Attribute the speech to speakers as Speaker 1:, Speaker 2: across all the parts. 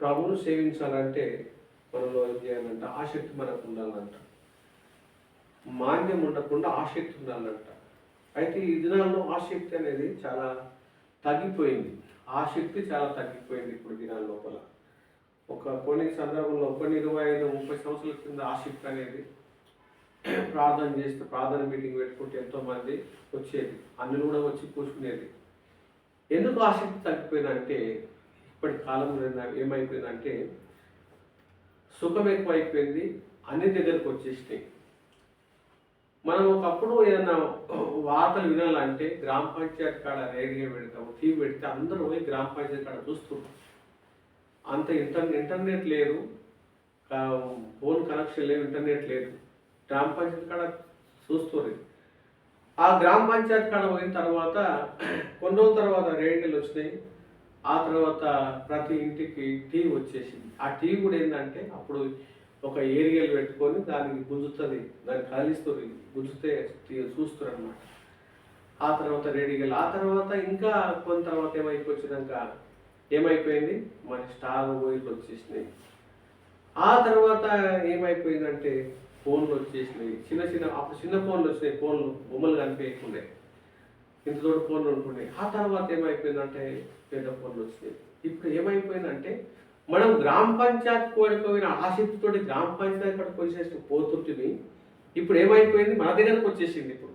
Speaker 1: ప్రభువును సేవించాలంటే మనలో ఏం చేయాలంట? ఆసక్తి మనకు ఉండాలంట. మాన్యం ఉండకుండా ఆసక్తి ఉండాలంట. అయితే ఈ దినాల్లో ఆసక్తి అనేది చాలా తగ్గిపోయింది. ఆసక్తి చాలా తగ్గిపోయింది ఇప్పుడు దినాల లోపల. ఒక కొన్ని సందర్భంలో కొన్ని ఇరవై ఐదు ముప్పై సంవత్సరాల కింద ఆసక్తి అనేది ప్రార్థన చేస్తే ప్రార్థన మీటింగ్ పెట్టుకుంటే ఎంతోమంది వచ్చేది. అందులో కూడా వచ్చి కూర్చునేది. ఎందుకు ఆసక్తి తగ్గిపోయిందంటే ఇప్పటి కాలంలో ఏమైపోయిందంటే సుఖం ఎక్కువైపోయింది అన్ని దగ్గరకు వచ్చేసినాయి. మనం ఒకప్పుడు ఏదైనా వార్తలు వినాలంటే గ్రామ పంచాయతీ కాడ రేడియో పెడతాం టీవీ పెడితే అందరూ పోయి గ్రామ పంచాయతీ కాడ చూస్తున్నాం అంత ఇంటర్ ఇంటర్నెట్ లేదు ఫోన్ కనెక్షన్ లేదు ఇంటర్నెట్ లేదు. గ్రామ పంచాయతీ కాడ చూస్తుంది ఆ గ్రామ పంచాయతీ కాడ పోయిన తర్వాత కొన్ని రోజుల తర్వాత రేడియోలు వచ్చినాయి. ఆ తర్వాత ప్రతి ఇంటికి టీవీ వచ్చేసింది. ఆ టీవీ కూడా ఏంటంటే అప్పుడు ఒక ఏరియాలు పెట్టుకొని దానికి గుంజుతుంది దాన్ని కదిలిస్తుంది గుంజితే చూస్తారు అనమాట ఆ తర్వాత రేడియల్ ఆ తర్వాత ఇంకా కొంత తర్వాత ఏమైపోయినాక ఏమైపోయింది? మన స్టార్ మొబైల్ వచ్చేసినాయి. ఆ తర్వాత ఏమైపోయిందంటే ఫోన్లు వచ్చేసినాయి. చిన్న చిన్న అప్పుడు చిన్న ఫోన్లు వచ్చినాయి ఫోన్లు బొమ్మలు కనిపించకుండే. ఇంత తోడు ఫోన్లు ఉంటుండే ఆ తర్వాత ఏమైపోయిందంటే పెద్ద ఫోన్లు వచ్చినాయి. ఇప్పుడు ఏమైపోయిందంటే మనం గ్రామ పంచాయతీ కోడిపోయిన ఆసక్తితోటి గ్రామ పంచాయతీ కూడా వచ్చేసి పోతుంటుంది. ఇప్పుడు ఏమైపోయింది? మన దగ్గరకు వచ్చేసింది ఇప్పుడు.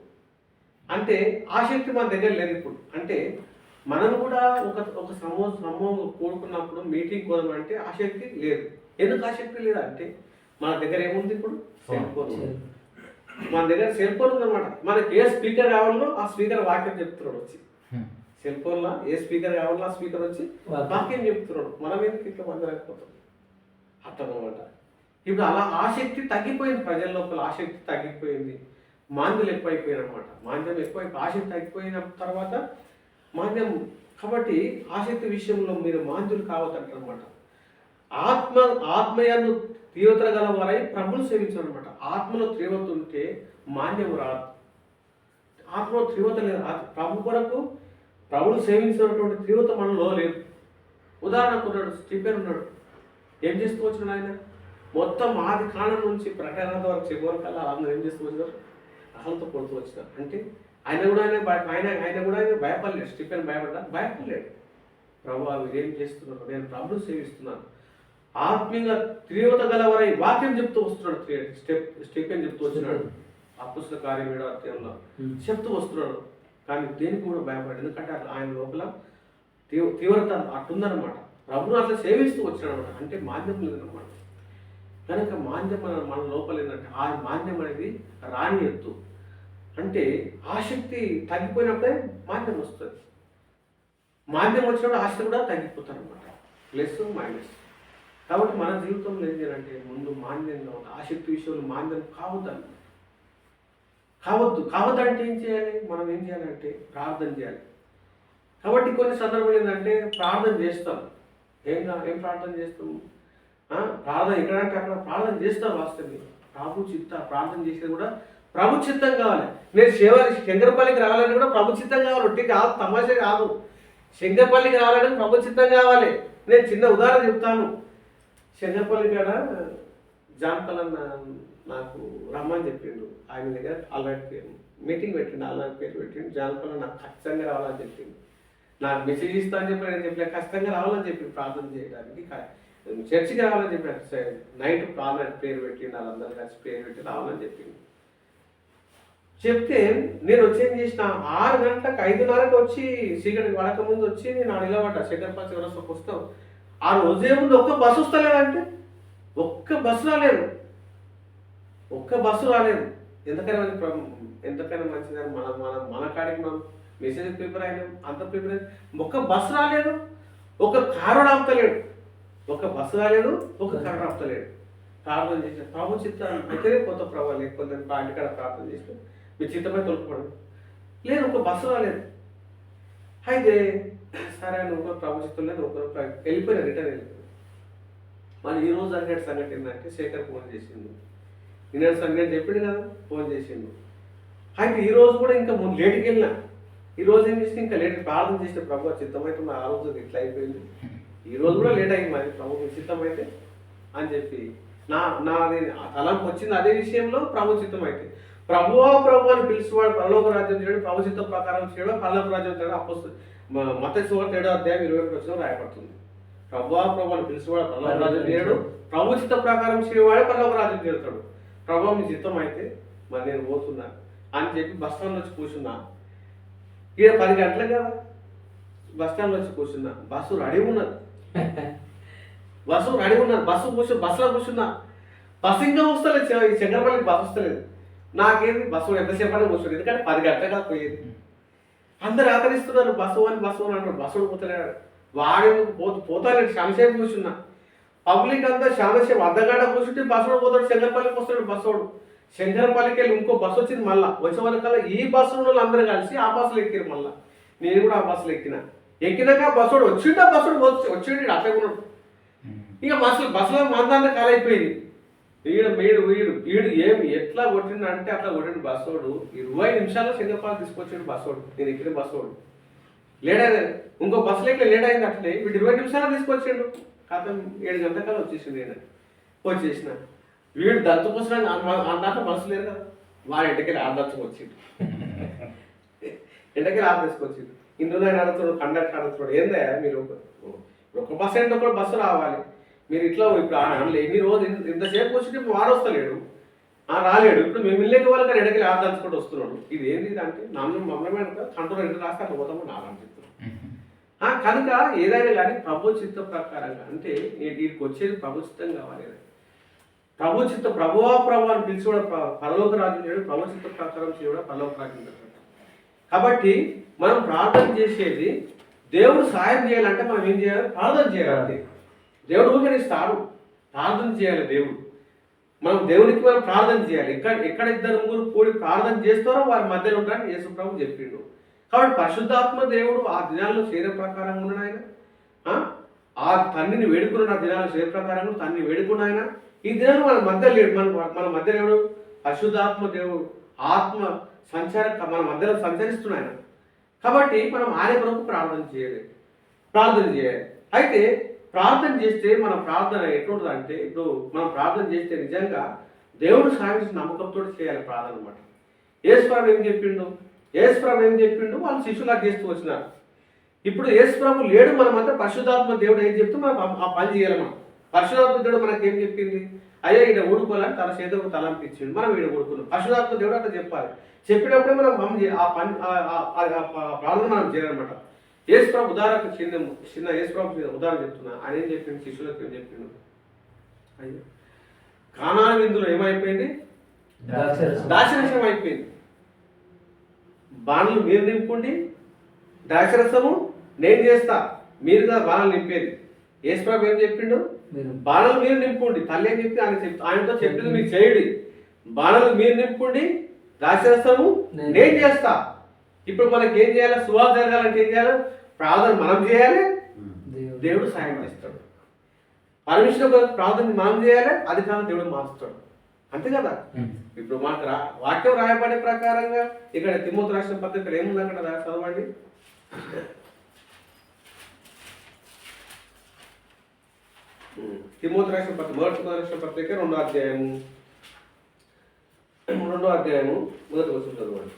Speaker 1: అంటే ఆసక్తి మన దగ్గర లేదు ఇప్పుడు. అంటే మనం కూడా ఒక ఒక సమూహ సమూహం కూడుకున్నప్పుడు మీటింగ్ కోదామంటే ఆసక్తి లేదు. ఎందుకు ఆసక్తి లేదా అంటే మన దగ్గర ఏముంది ఇప్పుడు? Cell phone. మన దగ్గర సెల్ ఫోన్ ఉందన్నమాట. మనకి ఏ స్పీకర్ కావాలో ఆ స్పీకర్ వాక్యం చెప్తున్నాడు వచ్చి. సెల్ ఫోన్లో ఏ స్పీకర్ ఆ స్పీకర్ వచ్చి వాక్యం చెప్తున్నాడు? మనం ఎందుకు ఇట్లా మందరైపోతాం అర్థమన్నమాట ఇప్పుడు అలా ఆసక్తి తగ్గిపోయింది ప్రజల లోపల ఆసక్తి తగ్గిపోయింది. మాంద్యం ఎక్కువైపోయింది అనమాట మాంద్యం ఎక్కువై ఆసక్తి తగ్గిపోయిన తర్వాత మాంద్యం కాబట్టి ఆసక్తి విషయంలో మీరు మాంద్యులు కావద్దంటారు అనమాట ఆత్మ ఆత్మయందు తీవ్రత గల వారై ప్రభులు సేవించారు అనమాట ఆత్మలో తీవ్రత ఉంటే మాన్యం రాదు. ఆత్మలో తీవ్రత లేదు. ప్రభు కొరకు ప్రభులు సేవించినటువంటి తీవ్రత మనలో లేదు. ఉదాహరణకు ఉన్నాడు స్టీఫెన్ ఉన్నాడు. ఏం చేస్తూ వచ్చినాడు ఆయన? మొత్తం ఆది కాలం నుంచి ప్రకటన వరకు చివరి కల్లా అందరూ ఏం చేస్తూ వచ్చినారు? అహంతో కొడుతూ వచ్చినారు. అంటే ఆయన కూడా ఆయన ఆయన ఆయన కూడా ఆయన భయపడలేడు స్టీఫెన్ భయపడ్డా? భయపడలేడు ప్రభు మీరు ఏం చేస్తున్నారు? నేను ప్రభుని సేవిస్తున్నాను. ఆత్మీయంగా తీవ్రత గలవరై వాక్యం చెప్తూ వస్తున్నాడు స్టెప్ స్టీఫెన్ చెప్తూ వచ్చినాడు. అపుస్తక కార్యం ఏడో అధ్యాయంలో చెప్తూ వస్తున్నాడు. కానీ దేనికి కూడా భయపడ్డాడు ఎందుకంటే ఆయన లోపల తీవ్ర తీవ్రత అట్టుందనమాట ప్రభును అట్లా సేవిస్తూ వచ్చాడు అనమాట అంటే మాన్యం లేదనమాట కనుక మాన్యం మన మన లోపల ఏంటంటే ఆ మాన్యం అనేది రాని ఎత్తు. అంటే ఆసక్తి తగ్గిపోయినప్పుడే మాధ్యమం వస్తుంది. మాధ్యమం వచ్చినప్పుడు ఆసక్తి కూడా తగ్గిపోతుంది అనమాట ప్లస్ మైనస్. కాబట్టి మన జీవితంలో ఏం చేయాలంటే ముందు మాంద్యంగా ఉంది ఆసక్తి విషయంలో మాంద్యం కావద్దు కావద్దు. కావద్దంటే ఏం చేయాలి? మనం ఏం చేయాలంటే ప్రార్థన చేయాలి. కాబట్టి కొన్ని సందర్భాలు ఏంటంటే ప్రార్థన చేస్తాం. ఏం కా- ఏం ప్రార్థన చేస్తాము ప్రార్థన ఎక్కడంటే అక్కడ ప్రార్థన చేస్తాం వాస్తవం ప్రభు చిత్త ప్రార్థన చేసేది కూడా ప్రభు చిత్తం కావాలి. నేను శివ శంకరపల్లికి రావాలని కూడా ప్రభు చిత్తం కావాలి. ఒట్టి కాదు తమాషా కాదు. శంకరపల్లికి రావాలని ప్రభు చిత్తం కావాలి. నేను చిన్న ఉదాహరణ చెప్తాను. శంకరపల్లి కాడ జానపలన్న నాకు రమ్మని చెప్పిండు. ఆయన దగ్గర అలాంటి పేరు. మీటింగ్ పెట్టిండు అల్లరి పేరు పెట్టిండు. జాంపల్ నాకు ఖచ్చితంగా రావాలని చెప్పిండు. నాకు మెసేజ్ ఇస్తా అని చెప్పి నేను చెప్పిన ఖచ్చితంగా రావాలని చెప్పి ప్రార్థన చేయడానికి. చర్చికి రావాలని చెప్పి నైట్ ప్రార్థన పేరు పెట్టిండు వాళ్ళందరూ కలిసి పేరు పెట్టి రావాలని చెప్పిండు. చెప్తే నేను వచ్చి ఏం చేసిన ఆరు గంటలకు ఐదున్నరకు వచ్చి చీకటికి పడక ముందు వచ్చి నేను అడిగబడ్డా శంకర్పల్లి చివరస్తకు వస్తాం ఆ రోజే ముందు ఒక్క బస్సు వస్తలేదంటే? ఒక్క బస్సు రాలేదు. ఒక్క బస్సు రాలేదు. ఎంతకైనా మంచి ప్ర- ఎంతకైనా మంచిదని మన మన మన కాడికి మనం మెసేజ్ ప్రిపేర్ అయినాం. అంత ప్రిపేర్ అయినాం. ఒక్క బస్సు రాలేదు. ఒక కారు రాపుతలేడు ఒక బస్సు రాలేదు ఒక కారు రాపుతలేడు ప్రార్థన చేసిన ప్రభు చిత్తాన్ని అయితేనే కొత్త ప్రభావం లేకపోతే నేను కాడ ప్రార్థన చేస్తే మీ చిత్తమే తొలుపుకోండి లేదు ఒక బస్సు రాలేదు. అయితే సరే అని ఒక ప్రభు చిత్తం లేదు ఒక వెళ్ళిపోయినా రిటర్న్ వెళ్ళిపోయినా. మరి ఈరోజు జరిగే సంగతి ఏంటంటే శేఖర్ ఫోన్ చేసిండు. నేను సంగతి చెప్పిండు కదా ఫోన్ చేసిండు. అయితే ఈరోజు కూడా ఇంకా ముందు లేట్కి వెళ్ళినా. ఈరోజు ఏం చేసి ఇంకా లేట్ ప్రార్థన చేసిన ప్రభు చిత్తమైతే మా ఆలోచన ఇట్లా అయిపోయింది. ఈ రోజు కూడా లేట్ అయింది మరి ప్రభు చిత్తమైతే అని చెప్పి. నా నాది తలంపు వచ్చింది అదే విషయంలో ప్రభు చిత్తమైతే. ప్రభు ప్రభు అని పిలిచేవాడు పరలోక రాజ్యం చేయడం ప్రభు చిత్తం ప్రకారం చేయడం పరలోక రాజ్యం చేయడం అప్పొస్తుంది మత తేడో అధ్యాయం ఇరవై ఒకటి వచ్చిన రాయబడుతుంది. ప్రభువా ప్రభు అని పిలుచువాడు పరలోక రాజ్యం చేయడు ప్రభు చిత్త ప్రకారం చేయవాడే పరలోక రాజ్యం చేస్తాడు ప్రభు మీ చిత్తం అయితే మరి నేను పోతున్నా అని చెప్పి బస్ స్టాండ్ వచ్చి కూర్చున్నా. ఈడ పది గంటలకు కదా. బస్ స్టాండ్ వచ్చి కూర్చున్నా. బస్సు రెడీ ఉన్నది. బస్సు రెడీ ఉన్నది. బస్సు కూర్చో బస్సులో కూర్చున్నా. బస్సు ఇంకా వస్తలేదు. చె- ఈ చంద్రపల్లికి బస్సు వస్తలేదు. నాకేంది? బస్సు ఎంతసేపు అని కూర్చోలేదు ఎందుకంటే పది గంటలుగా పోయేది. అందరు ఆదరిస్తున్నారు బస్సు అని బస్సు అని అంటారు. బస్సు పోతలేడు. వాడు పోతూ పోతాను శామసేపు కూర్చున్నా. పబ్లిక్ అంతా శామసేపు అర్ధగంట కూర్చుంటే బస్సులో పోతాడు శంకరపల్లికి వస్తాడు బస్సోడు. శంకరపల్లికి వెళ్ళి ఇంకో బస్సు వచ్చింది మళ్ళా. వచ్చే వరకల్లా ఈ బస్సు వాళ్ళు అందరూ కలిసి ఆ బస్సులో ఎక్కిరు మళ్ళా. నేను కూడా ఆ బస్సులో ఎక్కిన. ఎక్కినాక బస్సోడు వచ్చిండు ఆ బస్సోడు వచ్చి వచ్చిండు అట్లే ఉన్నాడు. ఇక బస్సు బస్సులో మందాన్ని కాలైపోయింది. వీడు వీడు వీడు వీడు ఏం ఎట్లా కొట్టిండు అంటే అట్లా కొట్టిండు బస్సోడు. ఇరవై నిమిషాల్లో సింగపాలు తీసుకొచ్చాడు బస్సోడు. నేను ఎక్కిన బస్సోడు. లేట్ అయింది ఇంకో బస్సులో ఎక్కి లేట్ అయింది అట్లే వీడు ఇరవై నిమిషాలు తీసుకొచ్చాడు. కాతం ఏడు గంటల కాలం వచ్చేసింది నేను వచ్చేసిన. వీడు దంతపోసిన దాంట్లో మనసు లేదు కదా. వాడు ఎంటకెళ్ళి ఆదర్శం వచ్చిండు ఎంటకెళ్ళి ఆరు తీసుకొచ్చిండు. ఇందులో ఆయన అడుగుతాడు కండక్టర్ అడుగుతాడు ఏందా మీరు ఒక- బస్సు బస్ అంటే ఒక బస్సు రావాలి. మీరు ఇట్లా ఇప్పుడు ఆ- అందులో ఎన్ని రోజులు ఇంతసేపు వచ్చి వాడు వస్తలేడు. రాలేడు. ఇప్పుడు మేము వెళ్ళేది వాళ్ళకి ఆయన ఎడకి ఆదర్చుకుంటూ వస్తున్నాడు. ఇది ఏంది అంటే నన్ను మమ్మల్ని కంట్రోల్ రెండు రాస్తే అట్లా పోతామని నాకు అనిపిస్తుంది కనుక ఏదైనా కానీ ప్రభు చిత్త ప్రకారంగా అంటే ఈ- వచ్చేది ప్రభు చిత్తం కావాలి కదా. ప్రభు చిత్త ప్రభువా ప్రభు అని పిలిచి కూడా పరలోక రాజ్యం చేయడం ప్రభు చిత్త ప్రకారం చేయడం పరలోక రాజ్యం కాబట్టి మనం ప్రార్థన చేసేది దేవుడు సాయం చేయాలంటే మనం ఏం చేయాలి? ప్రార్థన చేయాలి దేవుడు ఊకరిస్తాడు ప్రార్థన చేయాలి దేవుడు. మనం దేవునికి మనం ప్రార్థన చేయాలి. ఎక్కడ ఎక్కడ ఇద్దరు ముగ్గురు కూడి ప్రార్థన చేస్తారో వారి మధ్యలో ఉంటారని యేసు ప్రభు చెప్పిండు. కాబట్టి పరిశుద్ధాత్మ దేవుడు ఆ దినాల్లో శరీర ప్రకారంగా ఉన్నాడు ఆయన. ఆ? తన్నిని వేడుకున్న ఆ దినాల్లో శరీర ప్రకారంగా తన్ని వేడుకున్న ఆయన. ఈ దినాలు మన మధ్య లేడు మన మన మధ్య దేవుడు పరిశుద్ధాత్మ దేవుడు. ఆత్మ సంచార మన మధ్యలో సంచరిస్తున్నాయన ఆయన. కాబట్టి మనం ఆయన కొరకు ప్రార్థన చేయాలి. ప్రార్థన చేయాలి. అయితే ప్రార్థన చేస్తే మన ప్రార్థన ఎట్లుంటుంది అంటే ఇప్పుడు మనం ప్రార్థన చేస్తే నిజంగా దేవుడు సాగించిన నమ్మకంతో చేయాలి ప్రార్థన అనమాట యేసుప్రభు ఏం చెప్పిండు? యేసుప్రభు ఏం చెప్పిండు? వాళ్ళు శిష్యులా చేస్తూ వచ్చినారు. ఇప్పుడు యేసుప్రభు లేడు మనమంతా పరిశుధాత్మ దేవుడు ఏం చెప్తే మనం ఆ- పని చేయాలి మనం. పరిశుధాత్మ దేవుడు మనకి ఏం చెప్పింది? అయ్యా ఈడ ఊడుకోవాలని తన చేతులకు తలంపించింది మనం ఈడ ఊడుకున్నాం. పరిశుధాత్మ దేవుడు అట్లా చెప్పాలి. చెప్పినప్పుడే మనం మనం ఆ పని ప్రార్థన మనం చేయాలన్నమాట. యేసుప్రభు ఉదాహరణకు చిన్న చిన్న యేసుప్రభు మీద ఉదాహరణ చెప్తున్నా. ఆయన ఏం చెప్పిండు? శిష్యులకు ఏం చెప్పిండు? అయ్యో. కానా విందులో ఏమైపోయింది. దాశరసం అయిపోయింది. బాణలు మీరు నింపుండి దాశరసము నేను చేస్తా. మీరుగా బాణలు నింపేది. యేసుప్రభు ఏం చెప్పిండు? బాణలు మీరు నింపుండి. తల్లి ఏం చెప్తే ఆయన చెప్ ఆయనతో చెప్పింది మీరు చేయండి. బాణలు మీరు నింపుండి దాశరసము
Speaker 2: నేను
Speaker 1: చేస్తా. ఇప్పుడు మనకి ఏం చేయాలి? సువాస జరగాలంటే ఏం చేయాలి? ప్రార్థన మనం చేయాలి.
Speaker 2: దేవుడు.
Speaker 1: సాయం చేస్తాడు. పరమేశ్వర ప్రార్థన మనం చేయాలి అది కాదు దేవుడు మారుస్తాడు. అంతే కదా? ఇప్పుడు మాకు రా వాక్యం రాయబడే ప్రకారంగా ఇక్కడ తిమ్మోతి రాష్ట్ర పత్రికలు ఏముంది అక్కడ? చదవండి. తిమ్మోతి రాష్ట్ర పత్రిక మొదటి రాష్ట్ర పత్రిక రెండో అధ్యాయము. రెండో అధ్యాయము మొదటి వచ్చిన చదవండి.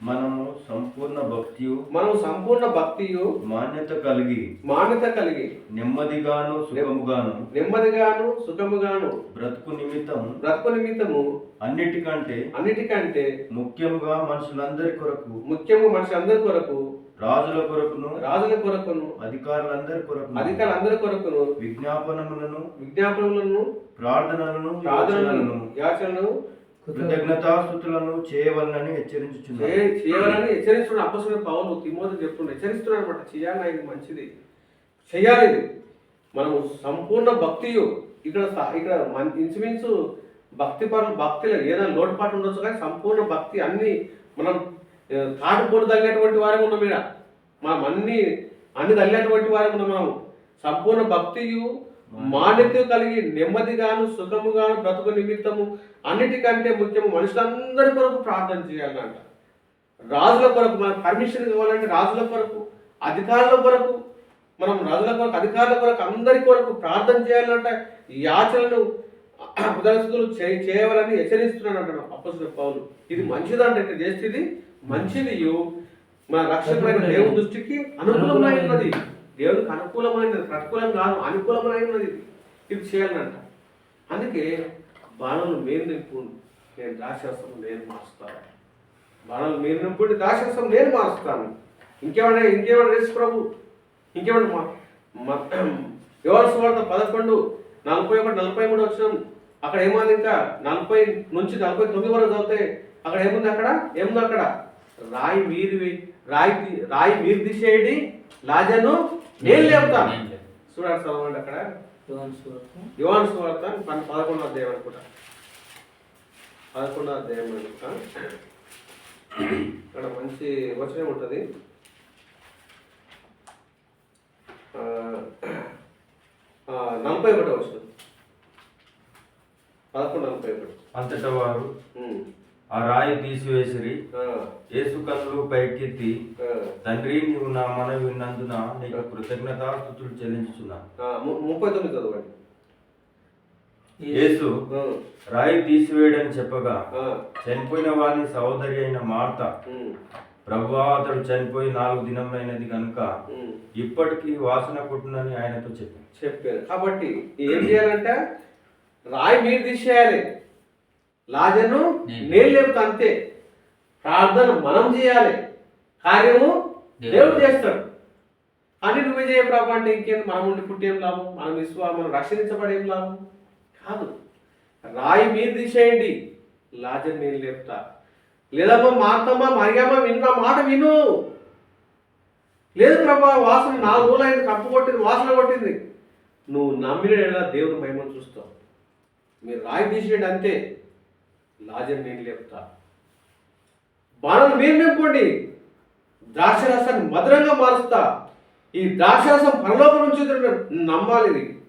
Speaker 3: మనము సంపూర్ణ భక్తియు
Speaker 1: మనం సంపూర్ణ భక్తియు
Speaker 3: మాన్యత కలిగి
Speaker 1: మాన్యత కలిగి
Speaker 3: నెమ్మదిగాను సుఖముగాను
Speaker 1: నెమ్మదిగాను సుఖముగాను
Speaker 3: బ్రతుకు నిమిత్తం
Speaker 1: బ్రతుకు నిమిత్తము
Speaker 3: అన్నిటికంటే
Speaker 1: అన్నిటికంటే
Speaker 3: ముఖ్యముగా మనుషులందరి కొరకు
Speaker 1: ముఖ్యంగా మనుషులందరి కొరకు
Speaker 3: రాజుల కొరకును
Speaker 1: రాజుల కొరకును
Speaker 3: అధికారులందరి కొరకు
Speaker 1: అధికారులందరి కొరకును
Speaker 3: విజ్ఞాపనములను
Speaker 1: విజ్ఞాపనలను
Speaker 3: ప్రార్థనలను
Speaker 1: ప్రార్థనలను
Speaker 3: యాచనలను కృతజ్ఞతాస్థుతులను చేయవలనని హెచ్చరించుచున్నాను
Speaker 1: చే- చేయాలని హెచ్చరిస్తున్న అప్పసుల పౌలు తిమోతి చెప్తుండే హెచ్చరిస్తున్నాడు అనమాట చేయాలి ఇది మంచిది. చేయాలి ఇది. మనము సంపూర్ణ భక్తియు ఇక్కడ ఇక్కడ మన- ఇంచుమించు భక్తి పరులు భక్తిలో ఏదైనా లోటుపాటు ఉండొచ్చు కానీ సంపూర్ణ భక్తి అన్ని మనం తాటుపోటు తగినటువంటి వారే ఉన్నాం ఇక్కడ. మనం అన్ని అన్ని తగినటువంటి వారే ఉన్నాం మనం. సంపూర్ణ భక్తియు మాన్యత కలిగి నెమ్మదిగాను సుఖముగాను బ్రతుకు నిమిత్తము అన్నిటికంటే ముఖ్యము మనుషులందరి కొరకు ప్రార్థన చేయాలంట. రాజుల కొరకు మన పర్మిషన్ కావాలంటే రాజుల కొరకు అధికారుల కొరకు మనం రాజుల కొరకు అధికారుల కొరకు అందరి కొరకు ప్రార్థన చేయాలంటే. యాచనలు ఉదరస్తులు చేయవాలని హెచ్చరిస్తున్నాడు అంటాడు అప్పసుల పౌలు. ఇది మంచిదంటే ఇట్లా చేస్తే ఇది మంచిది మన రక్షకుడైన దేవుని దృష్టికి అనుకూలమైనది దేవునికి అనుకూలమైనది ప్రతికూలం కాదు అనుకూలమైనది ఇది. ఇది చేయాలంట. అందుకే బాణలు మీరు నింపుడు నేను రాక్షసం నేను మారుస్తాను. బాణలు మీరు నింపుడు రాక్షసం నేను మారుస్తాను. ఇంకేమన్నా ఇంకేమన్నా రేసు ప్రభు? ఇంకేమన్నా మా మా- సువార్త పదకొండు నలభై ఒకటి నలభై మూడు వచ్చినాం. అక్కడ ఏమైంది ఇంకా? నలభై నుంచి నలభై తొమ్మిది వరకు చదివితే అక్కడ ఏముంది అక్కడ? ఏముంది అక్కడ? రాయి మీరు రాయి రాయి మీరు తీసేయండి లాజను నేను లేపుతాను. చూడండి చదవండి అక్కడ? యువాన్ సువార్త. పన్ పదకొండవ అధ్యాయం అనుకుంటా. పదకొండవ అధ్యాయం అనుకుంటా. ఇక్కడ మంచి వచనం ఉంటుంది. ఆ, ఆ, నలభై ఒకటో వచనం. పదకొండు నలభై ఒకటి.
Speaker 3: అంతటా వారు. ఆ రాయి తీసివేసిరి. యేసు కన్నులు పైకెత్తి తండ్రి నీవు నా మనవి విన్నందున నీకు
Speaker 1: ఆ, ము- ముప్పై తొమ్మిది చదవండి.
Speaker 3: యేసు రాయి తీసివేయడని చెప్పగా చనిపోయిన వాని సహోదరి అయిన మార్త
Speaker 1: ఉమ్,
Speaker 3: ప్రభువా అతడు చనిపోయి నాలుగు దినమైనది కనుక. ఇప్పటికీ వాసన కొట్టునని ఆయనతో చెప్పింది
Speaker 1: చెప్పాను కాబట్టి ఏం చేయాలంటే రాయి మీరు తీసేయాలి. లాజను
Speaker 2: నేను.
Speaker 1: లేపుతా అంతే. ప్రార్థన మనం చేయాలి. కార్యము
Speaker 2: దేవుడు.
Speaker 1: దేవుడు చేస్తాడు. అని నువ్వే చేయ ప్రభు అంటే ఇంకేం మనం ఉండి పుట్టేం లాభం? మనం విశ్వా మనం రక్షించబడేం లాభం? కాదు. రాయి మీరు తీసేయండి. లాజన్ నేను లేపుతా లేదమ్మా మార్తమ్మ మరియమ్మ విన్న మాట విను. లేదు ప్రభా వాసన నాలుగు రోజులు అయింది కప్పు కొట్టింది వాసన కొట్టింది. నువ్వు నమ్మిన దేవుని మహిమను చూస్తావు. మీరు రాయి తీసేయండి అంతే. లాజర్ నేను లేపుతా. బాణలు మీరు నింపండి ద్రాక్షరసాన్ని మధురంగా మారుస్తా. ఈ ద్రాక్షరసం పరలోకం నుంచి నమ్మాలి ఇది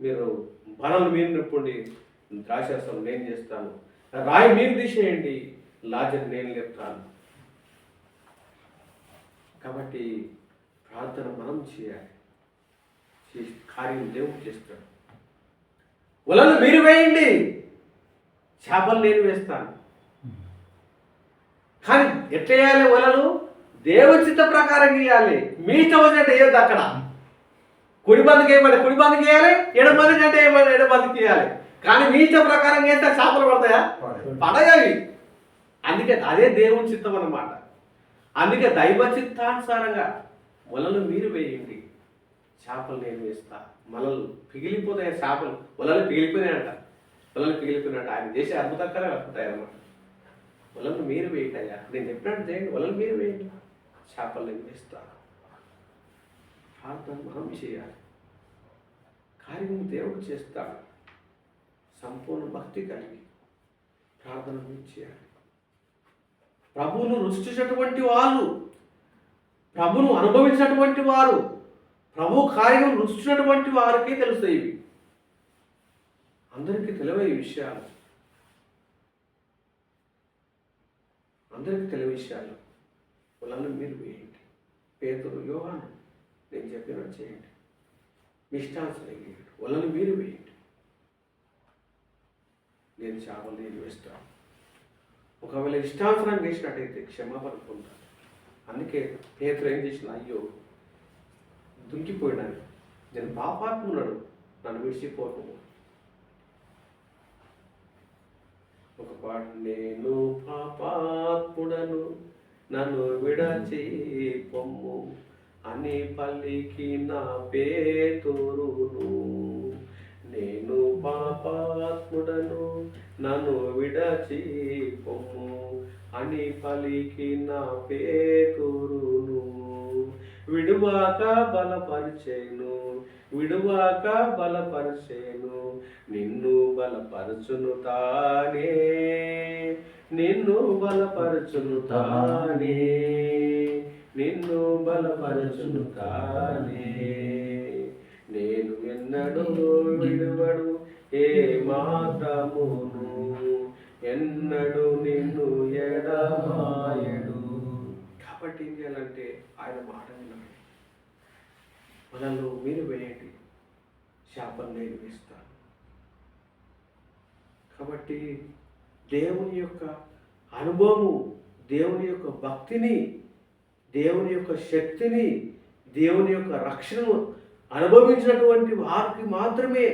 Speaker 1: మీరు బాణలు మీరు నింపండి ద్రాక్షరసం నేను చేస్తాను. రాయి మీరు తీసేయండి. లాజర్ నేను లేపుతాను. కాబట్టి ప్రార్థన మనం చేయాలి. చేసి కార్యం దేవుడు చేస్తాడు. వలలు మీరు వేయండి. చేపలు నేను వేస్తాను. కానీ ఎట్లా వేయాలి వలలు? దేవచిత్త ప్రకారం గీయాలి మీ వచ్చినట్టు వేయొద్దు అక్కడ? కుడి బందికి వేయమని కుడి బందికి వేయాలి ఎడ బందికి అంటే ఏమని ఎడ బందికి వేయాలి కానీ మీ ప్రకారం వేస్తే చేపలు పడతాయా? పడయాలి అందుకే అదే దేవుని చిత్తం అన్నమాట. అందుకే దైవ చిత్తానుసారంగా వలలు మీరు వేయండి. చేపలు నేను వేస్తా. మలలు పిగిలిపోతాయి? చేపలు. వలలు పిగిలిపోయినాయంట. వలలు పిగిలిపోయినట్టు ఆయన చేసే అద్భుతకరే వస్తుంటాయి అన్నమాట వలలు మీరు వేయటయ్యా నేను చెప్పినట్టు చేయండి. వలలు మీరు వేయండి. చేపలు నేను ప్రార్థన మనం చేయాలి. కార్యం దేవుడు చేస్తాడు. సంపూర్ణ భక్తి కలిగి ప్రార్థన చేయాలి. ప్రభువును రుచి వారు వాళ్ళు ప్రభును అనుభవించినటువంటి వారు ప్రభు కార్యం రుచించినటువంటి వారికే తెలుస్తాయి ఇవి. అందరికీ తెలివే ఈ విషయాలు. అందరికీ తెలియ విషయాలు. వాళ్ళని మీరు వేయండి. పేదలు యోహాను నేను చెప్పినట్టు చేయండి. మీ వేయండి. వాళ్ళని మీరు వేయండి. నేను చేపలు నేను వేస్తాను. ఒకవేళ ఇష్టానుసరం చేసినట్టయితే క్షమాపణ పొందాలి. అందుకే పేదలు ఏం చేసిన అయ్యో దుంకిపోయినాను నేను పాపాత్మున్నాడు నన్ను విడిచిపోకు. ఒక పాట నేను పాపాత్ముడను నన్ను విడచి పొమ్ము. అని పల్లికి నా పేతురును. నేను పాపాత్ముడను నన్ను విడచి పొమ్ము. అని పలికి నా పేతురును. విడువాక బలపరిచేను విడువాక బలపరిచేను నిన్ను బలపరచును తానే నిన్ను బలపరచును తానే నిన్ను బలపరచును తానే. నేను ఎన్నడూ విడువడు ఏ మాత్రమును ఎన్నడు నిన్ను ఎడమాయడు. కాబట్టి ఏం చేయాలంటే ఆయన మాట వినండి. మనల్ని మీరు వేయండి. శాపం నేను వేస్తాను. కాబట్టి దేవుని యొక్క అనుభవము దేవుని యొక్క భక్తిని దేవుని యొక్క శక్తిని దేవుని యొక్క రక్షణను అనుభవించినటువంటి వారికి మాత్రమే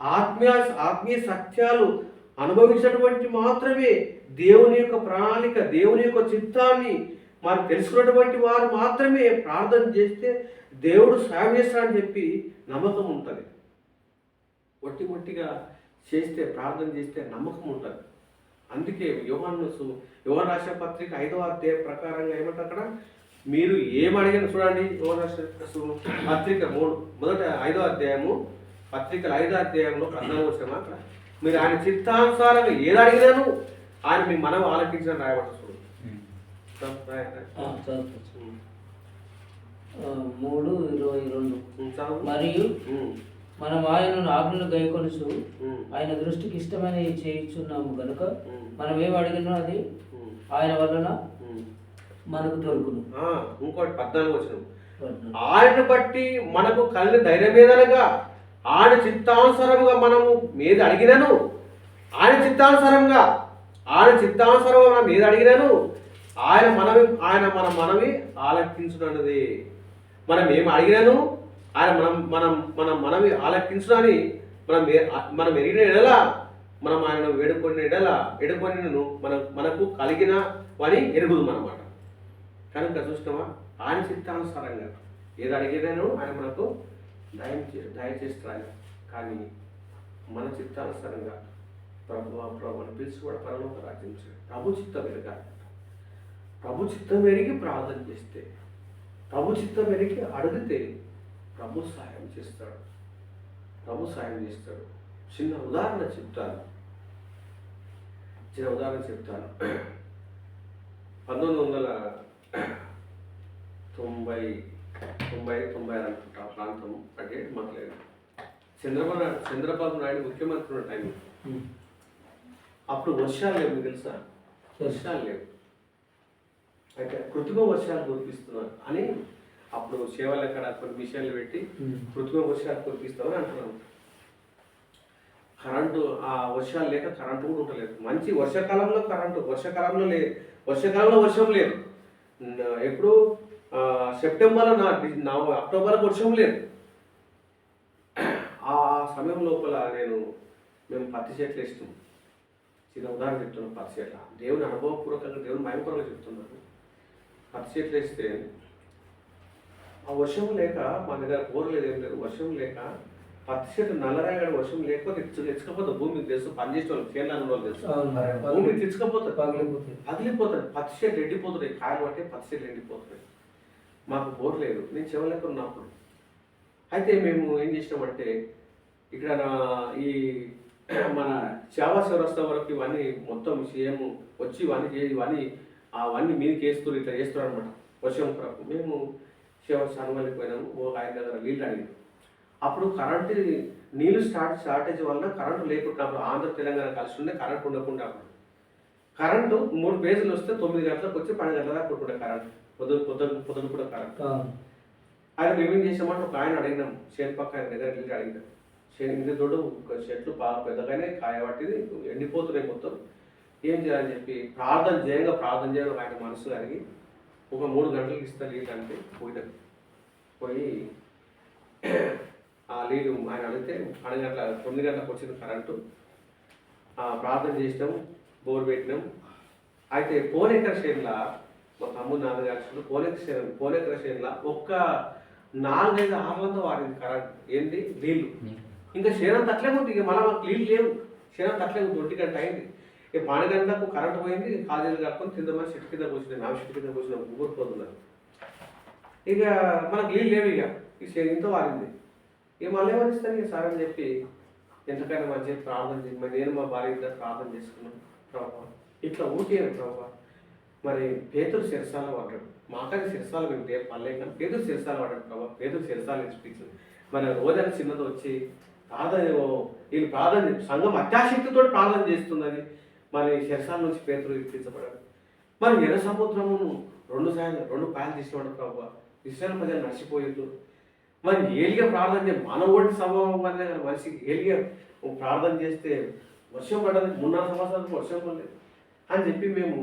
Speaker 1: ఆత్మీయ ఆత్మీయ సత్యాలు అనుభవించినటువంటి మాత్రమే దేవుని యొక్క ప్రణాళిక దేవుని యొక్క చిత్తాన్ని మరి తెలుసుకున్నటువంటి వారు మాత్రమే ప్రార్థన చేస్తే దేవుడు సాయం చేస్తాడని చెప్పి నమ్మకం ఉంటుంది. ఒట్టి మొట్టిగా చేస్తే ప్రార్థన చేస్తే నమ్మకం ఉంటుంది. అందుకే యోహాను సు- యోహాను పత్రిక ఐదవ అధ్యాయ ప్రకారంగా ఏమంటారు అక్కడ? మీరు ఏమడిగిన చూడండి యువరాశ రాసిన పత్రిక మూడు మొదట ఐదవ అధ్యాయము పత్రికల ఐదో అధ్యాయంలో పద్నాలుగు వచ్చిన అక్కడ. మీరు ఆయన చిత్తానుసారంగా ఏది అడిగినాను ఆయన మీ మనం ఆలకించిన రాయబడుతుంది చూడు రాయ- రాయ.
Speaker 2: ఆ, చదువుతా. ఆ, మూడు ఇరవై రెండు. మరియు మనం ఆయనను ఆజ్ఞలు
Speaker 1: ఉం,
Speaker 2: ఆయన దృష్టికి ఇష్టమైన చేయించున్నాము గనుక
Speaker 1: ఉం,
Speaker 2: మనం ఏం అడిగినా అది ఆయన వలన. మనకు దొరుకును.
Speaker 1: ఇంకోటి పద్నాలుగు వచ్చిన. ఆయన బట్టి మనకు కలిగిన ధైర్యం ఏదనగా ఆయన చిత్తానుసారముగా మనము మీద అడిగినను. ఆయన చిత్తానుసారంగా ఆయన చిత్తానుసారంగా మనం మీద అడిగినను. ఆయన మనవి ఆయన మన మనవి ఆలకించునన్నది మనం ఏం అడిగినాను ఆయన మనం మనం మనం మనవి ఆలకించునని మనం మనం ఎరిగిన ఎడల మనం ఆయన వేడుకొని ఎడల ఎడుకొనిను మనం మనకు కలిగిన పని ఎరుగుదు అనమాట కనుక చూసినావా ఆయన చిత్తానుసారంగా ఏది అడిగేదాను ఆయన మనకు దయం దయచేస్తాను కానీ మన చిత్తానుసారంగా ప్రభు ప్రభు అని పిలిచి కూడా పరలోక రాజ్యం ప్రభు చిత్తం ఎరగాలి ప్రభు చిత్తం ఎరిగి ప్రార్థన చేస్తే ప్రభు చిత్తం ఎరిగి అడిగితే ప్రభు సహాయం చేస్తాడు. ప్రభు సహాయం చేస్తాడు. చిన్న ఉదాహరణ చెప్తాను. చిన్న ఉదాహరణ చెప్తాను. పంతొమ్మిది వందల తొంభై తొంభై తొంభై అనుకుంటా ప్రాంతం అంటే లేదు చంద్రబాబు చంద్రబాబు నాయుడు ముఖ్యమంత్రి ఉన్న టైం. అప్పుడు వర్షాలు లేవు తెలుసా? వర్షాలు లేవు. అయితే కృత్రిమ వర్షాలు కురిపిస్తున్నారు అని అప్పుడు సేవలు అక్కడ కొన్ని విషయాలు పెట్టి. కృత్రిమ వర్షాలు కురిపిస్తామని అంటున్నాను కరెంటు ఆ వర్షాలు లేక కరెంటు కూడా ఉండలేదు. మంచి వర్షాకాలంలో కరెంటు వర్షాకాలంలో లేదు వర్షాకాలంలో వర్షం లేదు. ఎప్పుడు? ఆ, సెప్టెంబర్లో నా అక్టోబర్లో వర్షం లేదు. ఆ సమయం లోపల నేను మేము పత్తి చెట్లు వేస్తాం చిన్న ఉదాహరణ చెప్తున్నాను పత్తి చెట్ల. దేవుని అనుభవపూర్వకంగా దేవుని భయపూర్వకంగా చెప్తున్నాను పత్తి చెట్లు వేస్తే ఆ వర్షం లేక మా దగ్గర బోర్ లేదు ఏం లేదు. వర్షం లేక పత్తి చెట్టు నల్లరాగడ వర్షం లేకపోతే తెచ్చు తెచ్చుకపోతే భూమికి తెలుసు. పనిచేసే వాళ్ళు కేరళ వాళ్ళు తెలుసు. భూమికి తెచ్చుకపోతుంది
Speaker 2: పగిలిపోతుంది
Speaker 1: పగిలిపోతుంది. పత్తి చెట్లు ఎండిపోతున్నాయి కాయలు పట్టి పత్తి చెట్లు ఎండిపోతున్నాయి మాకు బోర్ లేదు. నేను చెవలేక ఉన్నప్పుడు అయితే మేము ఏం చేసినామంటే ఇక్కడ నా ఈ మన చావా చౌరస్తా వరకు ఇవన్నీ మొత్తం సేమ్ వచ్చి ఇవన్నీ ఇవన్నీ అవన్నీ మీదకి వేస్తారు ఇట్లా వేస్తారు అనమాట వర్షం కొరకు మేము శివ సన్మల్లికి పోయినాము. ఓ ఆయన దగ్గర నీళ్ళు అడిగాం అప్పుడు కరెంటు నీళ్ళు స్టార్ట్ షార్టేజ్ వల్ల కరెంటు లేకుండా అప్పుడు ఆంధ్ర తెలంగాణ కలిసి ఉండే కరెంట్ ఉండకుండా కరెంటు మూడు పేజీలు వస్తే తొమ్మిది గంటలకు వచ్చి పన్నెండు గంటల దాకా కొట్టుకుంటే కరెంట్. పొద్దు పొద్దున పొద్దున కూడా కరెంట్. ఆయన మేమేం చేసామంటే ఒక ఆయన అడిగినాం. చేను పక్క ఆయన దగ్గర వెళ్ళి అడిగినాం. చేను ఇంటి తోడు చెట్లు బాగా పెద్దగానే కాయ పట్టింది. ఎండిపోతున్నాయి మొత్తం. ఏం చేయాలని చెప్పి ప్రార్థన చేయంగా ప్రార్థన చేయడం ఆయన మనసు అడిగి ఒక మూడు గంటలకు ఇస్తా నీళ్ళు అంటే పోయినాం పోయి ఆ నీళ్ళు ఆయన అడిగితే పన్నెండు గంటల తొమ్మిది గంటలకు వచ్చింది కరెంటు. ప్రార్థన చేసినాం బోర్ పెట్టినాం. అయితే పోనెకర చేనులా మా తమ్ముడు నాన్నగారు పోనెక చేను పోనెకర చేనులా ఒక్క నాలుగైదు ఆరులంతా వాడింది కరెంట్. ఏంటి నీళ్ళు ఇంకా అట్లే ఉంది ఇక మళ్ళీ మాకు నీళ్ళు లేవు. చేనంత అట్లే ఉంది ఒంటి గంట అయింది. ఇక పానగంటకు కరెంట్ పోయింది కాలేజీలు కట్టుకొని తిందామని చెట్టు కింద కూర్చున్నాం నా చెట్టు కింద కూర్చున్నాం ఊరిపోతున్నారు ఇక మనకు నీళ్ళు లేవు ఇక ఈ చేను ఇంత వారింది. ఇక మళ్ళీ ఏమని ఇస్తాను ఇక సార్ అని చెప్పి ఎంతకైనా మంచి ప్రార్థన చేసి మరి నేను మా భార్య ఇద్దరు ప్రార్థన చేసుకున్నాం ప్రభావ ఇట్లా ఊటే ప్రభావ మరి పేదలు శిరసాల పడ్డాడు మాకని శిరసాలు వింటే పల్లె కానీ పేదలు శిరసాలు పడ్డాడు ప్రభావ పేదలు శిరసాలు ఇన్స్పిక్షన్ మరి రోజైన చిన్నది వచ్చి ప్రార్థన ఏమో- వీళ్ళు ప్రార్థన సంఘం అత్యాశక్తితో ప్రార్థన చేస్తున్నది. మరి శరసాల నుంచి పేతులు ఇప్పించబడాడు మరి ఎర్ర సముద్రమును రెండు సార్లు రెండు పాయలు తీసేవాడు ప్రభావ ఇస్రాయల్ ప్రజలు నడిచిపోయేది మరి ఏలిగా ప్రార్థన చే మనవోటి స్వభావం వల్లే కానీ మనిషికి ఏలిగా ప్రార్థన చేస్తే వర్షం పడదు మూడున్నర సంవత్సరాలకు వర్షం పడలేదు అని చెప్పి మేము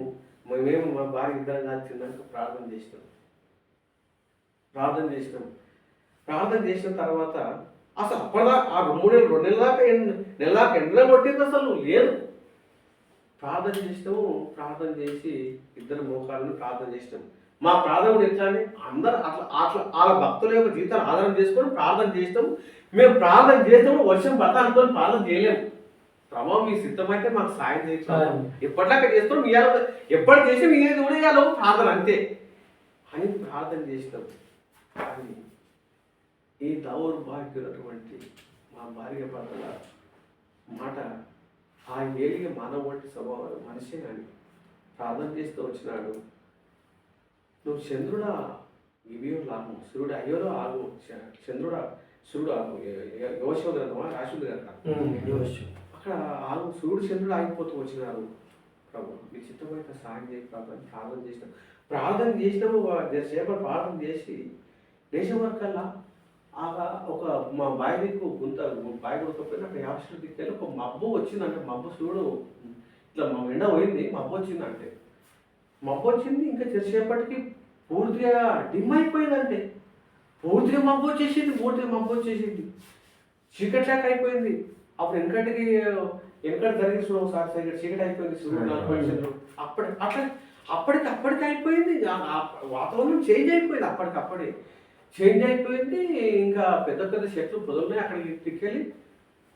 Speaker 1: మేము మా భార్య ఇద్దరం కాదు తిన్నాక ప్రార్థన చేసినాం. ప్రార్థన చేసినాం. ప్రార్థన చేసిన తర్వాత అసలు అప్పటిదా ఆ రెండు మూడు నెలలు రెండు నెలల దాకా ఎండ నెల దాకా ఎండ కొట్టింది అసలు లేదు. ప్రార్థన చేసినాము ప్రార్థన చేసి ఇద్దరు మోకాళ్ళని ప్రార్థన చేసినాం మా ప్రార్థన కూడా ఎట్లా అని అందరు అట్లా అట్లా వాళ్ళ భక్తుల యొక్క జీవితాన్ని ఆధారం చేసుకొని ప్రార్థన చేస్తాము మేము ప్రార్థన చేస్తాము వర్షం పడతా అనుకొని ప్రార్థన చేయలేము. ప్రభావం మీ సిద్ధమైతే మాకు సాయం
Speaker 2: సాయం.
Speaker 1: ఎప్పటిదాకా చేస్తున్నాం ఇవాళ ఎప్పటి చేసి మీ ఏది కూడా ఇవాళ ప్రార్థన అంతే. అని ప్రార్థన చేసినాం. కానీ ఈ దౌర్భాగ్యులటువంటి మా భార్య భర్తల మాట ఆ ఏలిగ మానవ వంటి స్వభావం మనిషే కానీ ప్రార్థన చేస్తూ వచ్చినాడు. నువ్వు చంద్రుడా ఇవియో లాభం సూర్యుడు అయ్యోలో ఆగు. చంద్రుడా సూర్యుడు ఆగు. గ్రంథమా? రాశుడు కదా అక్కడ ఆగు. సూర్యుడు చంద్రుడు ఆగిపోతూ వచ్చినారు. ప్రభు మీ చిత్తమైతే సాయం చేసి ప్రభు అని ప్రార్థన చేసినాం ప్రార్థన చేసినాము సేపటి ప్రార్థన చేసి దేశం వరకల్లా ఒక మా బావి దిక్కు గుంత బావి కొడుకపోయినా అక్కడ యాభై దిక్కెళ్ళి ఒక మబ్బు వచ్చిందంటే. మబ్బు సూడు ఇట్లా మా ఎండ పోయింది. మబ్బు వచ్చిందంటే. మబ్బు వచ్చింది. ఇంకా చేసేపటికి పూర్తిగా డిమ్ అయిపోయిందంటే. పూర్తిగా మబ్బు వచ్చేసింది. పూర్తిగా మబ్బు వచ్చేసింది. చీకట్లాక అయిపోయింది. అప్పుడు వెనకటికి వెనకటి జరిగిన చూడ ఒకసారి. సరిగ్గా చీకటి అయిపోయింది చంద్రుడు అప్పటి అట్లా అప్పటికి అప్పటికి అయిపోయింది. వాతావరణం చేంజ్ అయిపోయింది అప్పటికప్పుడే. చేంజ్ అయిపోయింది. ఇంకా పెద్ద పెద్ద చెట్లు పొదలున్నాయి. అక్కడికి తిక్కెళ్ళి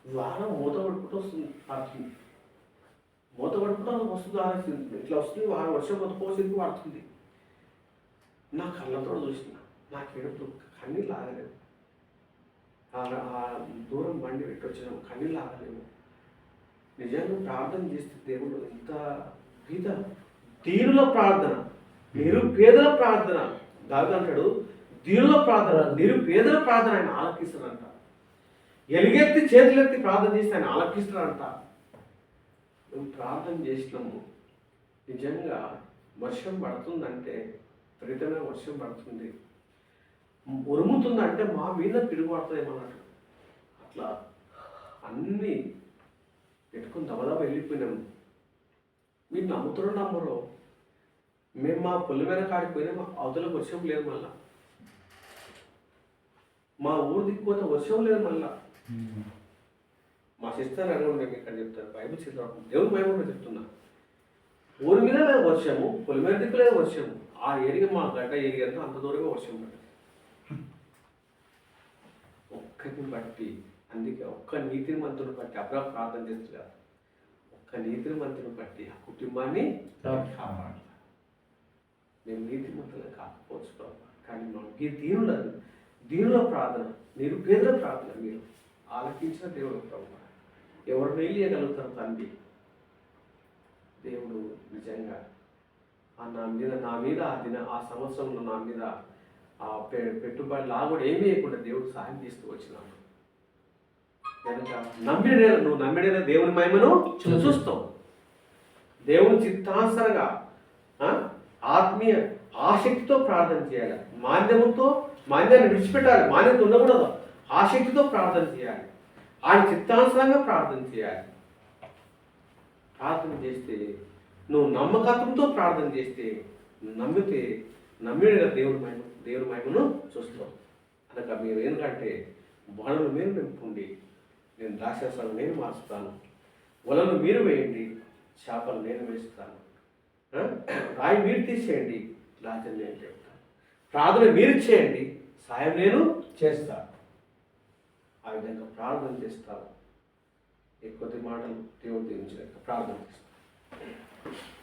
Speaker 1: వాన మూత పడుకుంటూ వస్తుంది పడుతుంది మూత పడుకుంటూ వస్తుంది ఆరేస్తుంది ఇట్లా వస్తుంది? వాన వర్షం కొత్త పోసింది పడుతుంది నా కళ్ళతో చూసిన నాకు ఏడుపు ఆ- ఆ దూరం బండి పెట్టి వచ్చినాము కన్నీళ్ళు ఆగలేము. నిజంగా ప్రార్థన చేస్తే దేవుడు ఎంత గీత? దీనుల ప్రార్థన నిరుపేదల ప్రార్థన. దావి అంటాడు దీనిలో ప్రార్థన నిరుపేదల ప్రార్థన ఆయన ఆలకిస్తాడంట. ఎలుగెత్తి చేతులెత్తి ప్రార్థన చేస్తే ఆయన ఆలకిస్తాడంట. మేము ప్రార్థన చేసినాము నిజంగా వర్షం పడుతుందంటే విపరీతమైన వర్షం పడుతుంది. ఉరుముతుందంటే మా మీద తిరుగుబడుతుందేమన్నట్టు అట్లా అన్నీ పెట్టుకుని దబదబ వెళ్ళిపోయినాము. మీరు నమ్ముతున్న నమ్మరో. మేము మా పొల్లు మీద మా అవతల వర్షం లేదు మళ్ళీ. మా ఊరు దిక్కుపోతే వర్షం లేదు మళ్ళా. మా సిస్టర్ నేను ఇక్కడ చెప్తాను బైబిల్ చదివాను దేవుని బైబిల్ చెప్తున్నా. ఊరి మీద లేదు వర్షము పొలి మీద దిక్కు లేదు వర్షము. ఆ ఏరియా మా గడ్డ ఏరియా అంతా దూరంగా వర్షం పడింది ఒక్కరిని బట్టి అందుకే ఒక్క నీతిని మంతుని బట్టి అబ్రాహం ప్రార్థన చేస్తున్నారు ఒక్క నీతిని మంతుని బట్టి ఆ కుటుంబాన్ని కాపాడాలి మేము నీతి మంతులు కాకపోవచ్చు కానీ మా ఈ దీనుల ప్రార్థన నిరుపేదల ప్రార్థన మీరు ఆలకించిన దేవుడు ప్రభు. ఎవరు వెళ్ళగలుగుతారు తండ్రి? దేవుడు నిజంగా ఆ నా మీద నా మీద ఆ దిన ఆ సంవత్సరంలో నా మీద ఆ పె- పెట్టుబడి లాగుడు ఏమీ లేకుండా దేవుడు సహాయం చేస్తూ వచ్చినాడు. కనుక నమ్మిన నువ్వు నమ్మిన దేవుని మహిమను చూస్తావు. దేవుని చిత్తాసరగా ఆత్మీయ ఆసక్తితో ప్రార్థన చేయాలి. మాధ్యమంతో మాన్యాన్ని విడిచిపెట్టాలి. మాన్యత ఉండకూడదు. ఆసక్తితో ప్రార్థన చేయాలి. ఆయన చిత్తానుసరంగా ప్రార్థన చేయాలి. ప్రార్థన చేస్తే నువ్వు నమ్మకత్వంతో ప్రార్థన చేస్తే నమ్మితే నమ్మిన దేవుడి మహిమ దేవుడి మహిమను చూస్తావు. అనగా మీరు ఏంటంటే వలలు మీరు నింపుండి నేను రాక్షసాలు నేను మార్చుతాను. వలలు మీరు వేయండి. చేపలు నేను వేస్తాను. రాయి మీరు తీసేయండి. లాజన్ నేను చెప్తాను ప్రార్థన మీరు చేయండి. సాయం నేను చేస్తాను. ఆ విధంగా ప్రార్థన చేస్తాను. ఈ కొద్ది మాటలు దేవుడు దీవించలేక ప్రార్థన చేస్తాను.